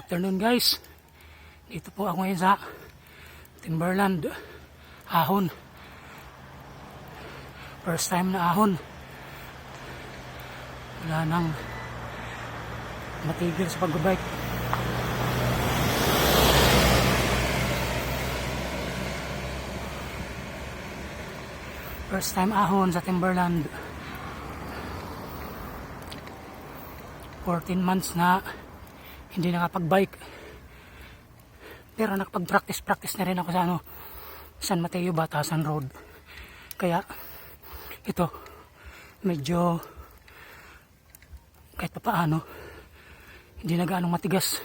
afternoon guys. Dito po ako ngayon sa Timberland. Ahon. First time na ahon. Wala nang matigil sa pagbabike. First time ahon sa Timberland. 14 months na hindi nakapag-bike. Pero nakapag-practice-practice na rin ako sa ano, San Mateo Batasan Road. Kaya ito medyo kahit pa paano hindi na gaano matigas.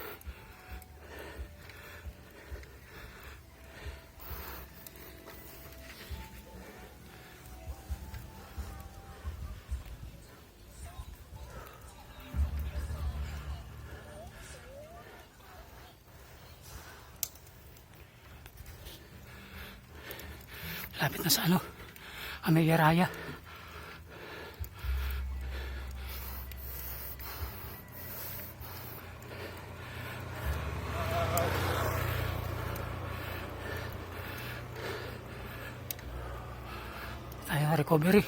Lapit na sa ano, Amelia Raya. Tayo na recovery.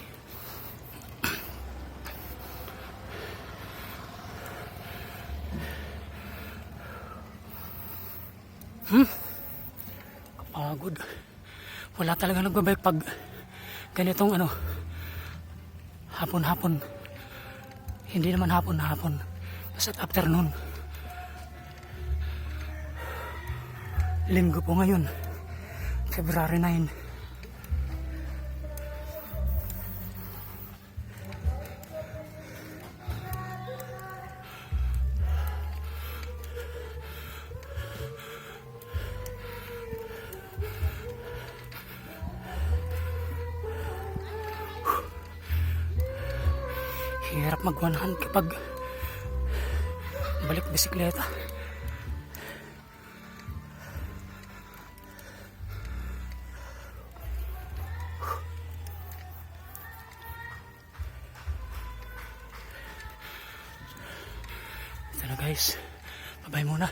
Hmm? Kapagod. Wala talaga nagbabike pag ganitong ano, hapon-hapon. Hindi naman hapon-hapon. Basta afternoon. Linggo po ngayon. February 9. Hirap mag-100 kapag balik bisikleta. Ito na guys. Babay muna.